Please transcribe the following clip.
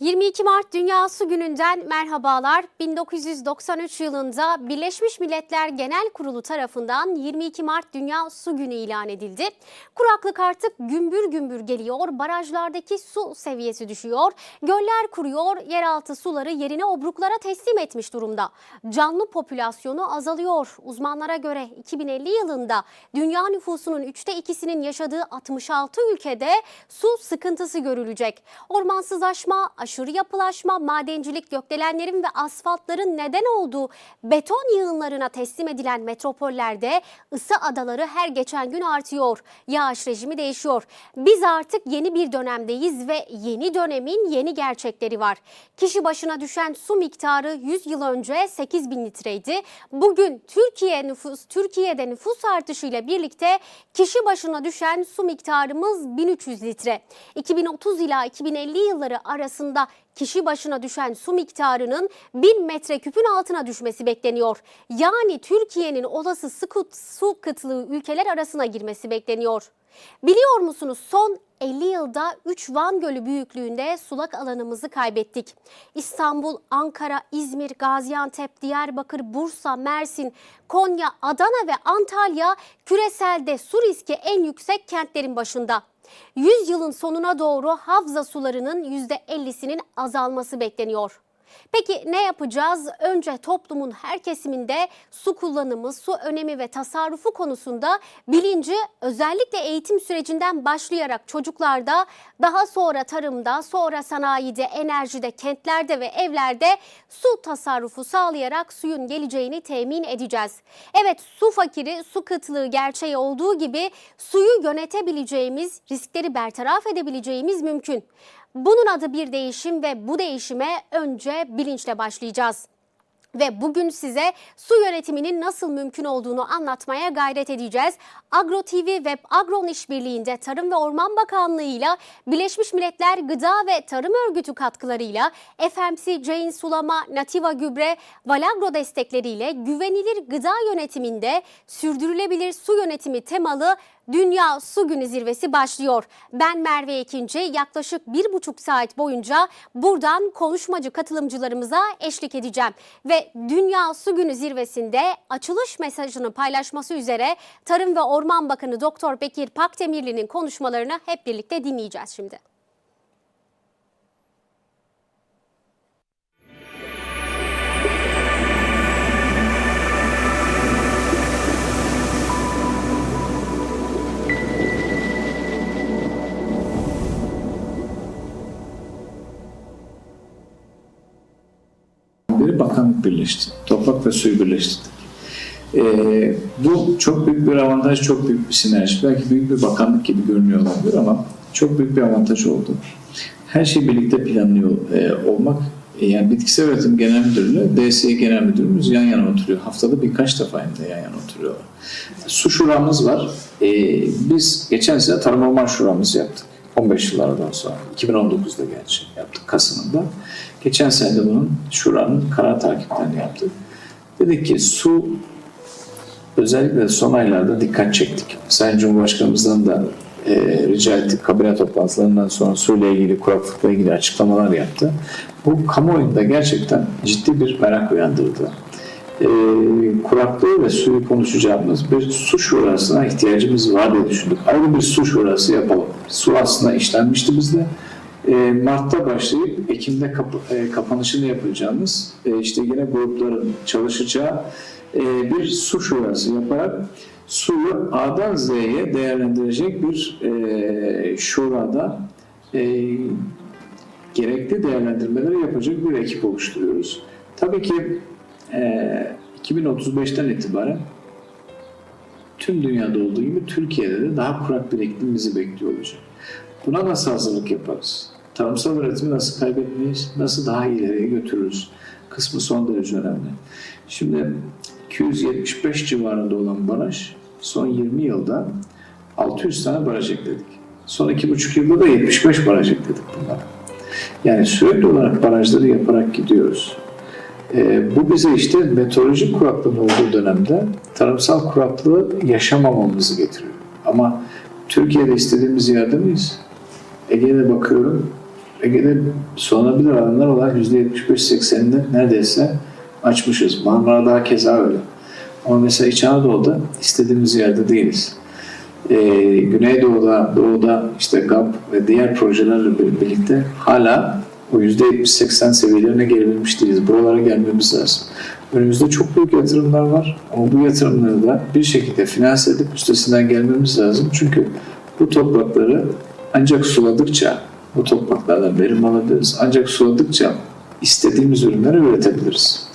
22 Mart Dünya Su Günü'nden merhabalar. 1993 yılında Birleşmiş Milletler Genel Kurulu tarafından 22 Mart Dünya Su Günü ilan edildi. Kuraklık artık gümbür gümbür geliyor, barajlardaki su seviyesi düşüyor, göller kuruyor, yeraltı suları yerine obruklara teslim etmiş durumda. Canlı popülasyonu azalıyor. Uzmanlara göre 2050 yılında dünya nüfusunun üçte ikisinin yaşadığı 66 ülkede su sıkıntısı görülecek. Ormansızlaşma, aşırı yapılaşma, madencilik, gökdelenlerin ve asfaltların neden olduğu beton yığınlarına teslim edilen metropollerde ısı adaları her geçen gün artıyor. Yağış rejimi değişiyor. Biz artık yeni bir dönemdeyiz ve yeni dönemin yeni gerçekleri var. Kişi başına düşen su miktarı 100 yıl önce 8 bin litreydi. Bugün Türkiye nüfus Türkiye'de nüfus artışıyla birlikte kişi başına düşen su miktarımız 1300 litre. 2030 ila 2050 yılları arasında kişi başına düşen su miktarının 1000 metreküpün altına düşmesi bekleniyor. Yani Türkiye'nin olası sıkı su kıtlığı ülkeler arasına girmesi bekleniyor. Biliyor musunuz son 50 yılda 3 Van Gölü büyüklüğünde sulak alanımızı kaybettik. İstanbul, Ankara, İzmir, Gaziantep, Diyarbakır, Bursa, Mersin, Konya, Adana ve Antalya küreselde su riski en yüksek kentlerin başında. 100 yılın sonuna doğru havza sularının %50'sinin azalması bekleniyor. Peki ne yapacağız? Önce toplumun her kesiminde su kullanımı, su önemi ve tasarrufu konusunda bilinci özellikle eğitim sürecinden başlayarak çocuklarda, daha sonra tarımda, sonra sanayide, enerjide, kentlerde ve evlerde su tasarrufu sağlayarak suyun geleceğini temin edeceğiz. Evet su fakiri, su kıtlığı gerçeği olduğu gibi suyu yönetebileceğimiz, riskleri bertaraf edebileceğimiz mümkün. Bunun adı bir değişim ve bu değişime önce bilinçle başlayacağız. Ve bugün size su yönetiminin nasıl mümkün olduğunu anlatmaya gayret edeceğiz. Agro TV Web Agron İşbirliği'nde Tarım ve Orman Bakanlığı ile Birleşmiş Milletler Gıda ve Tarım Örgütü katkılarıyla FMC, Jane Sulama, Nativa Gübre, Valagro destekleriyle güvenilir gıda yönetiminde sürdürülebilir su yönetimi temalı Dünya Su Günü zirvesi başlıyor. Ben Merve Ekinci yaklaşık bir buçuk saat boyunca buradan konuşmacı katılımcılarımıza eşlik edeceğim. Ve Dünya Su Günü zirvesinde açılış mesajını paylaşması üzere Tarım ve Orman Bakanı Doktor Bekir Pakdemirli'nin konuşmalarını hep birlikte dinleyeceğiz şimdi. Bakanlık birleşti. Toprak ve suyu birleştirdik. Ee, bu çok büyük bir avantaj, çok büyük bir sinerji. Belki büyük bir bakanlık gibi görünüyor olabilir ama çok büyük bir avantaj oldu. Her şeyi birlikte planlıyor e, olmak, e, yani Bitkisel Üretim Genel Müdürlüğü, DSİ Genel Müdürümüz yan yana oturuyor. Haftada birkaç defa hem de yan yana oturuyorlar. Su şuramız var. Ee, biz geçen sene Tarım Orman Şuramızı yaptık. 15 yıllardan sonra. 2019'da gerçi yaptık Kasım'ında. Geçen sene de bunun şuranın karar takiplerini yaptık. Dedik ki su özellikle son aylarda dikkat çektik. Sayın Cumhurbaşkanımızdan da e, rica ettik kabine toplantılarından sonra suyla ilgili kuraklıkla ilgili açıklamalar yaptı. Bu kamuoyunda gerçekten ciddi bir merak uyandırdı. E, kuraklığı ve suyu konuşacağımız bir su şurasına ihtiyacımız var diye düşündük. Ayrı bir su şurası yapalım. Su aslında işlenmişti bizde. E, Mart'ta başlayıp Ekim'de e, kapanışını yapacağımız e, işte yine grupların çalışacağı e, bir su şurası yaparak suyu A'dan Z'ye değerlendirecek bir şurada gerekli değerlendirmeleri yapacak bir ekip oluşturuyoruz. Tabii ki e, 2035'ten itibaren tüm dünyada olduğu gibi Türkiye'de de daha kurak bir iklim bizi bekliyor olacak. Buna nasıl hazırlık yaparız? Tarımsal üretimi nasıl kaybetmeyiz? Nasıl daha ileriye götürürüz? Kısmı son derece önemli. Şimdi 275 civarında olan baraj son 20 yılda 600 tane baraj ekledik. Son 2,5 yılda da 75 baraj ekledik bunlara. Yani sürekli olarak barajları yaparak gidiyoruz. Ee, bu bize işte meteorolojik kuraklığın olduğu dönemde tarımsal kuraklığı yaşamamamızı getiriyor. Ama Türkiye'de istediğimiz yerde miyiz? Ege'de bakıyorum Ege'de sulanabilir alanlar olan %75-80'ini neredeyse açmışız. Marmara daha keza öyle. Ama mesela İç Anadolu'da istediğimiz yerde değiliz. Ee, Güneydoğu'da, Doğu'da işte GAP ve diğer projelerle bir- birlikte hala o %70-80 seviyelerine gelebilmiş değiliz. Buralara gelmemiz lazım. Önümüzde çok büyük yatırımlar var ama bu yatırımları da bir şekilde finanse edip üstesinden gelmemiz lazım. Çünkü bu toprakları ancak suladıkça bu topraklardan verim alabiliriz. Ancak suladıkça istediğimiz ürünleri üretebiliriz.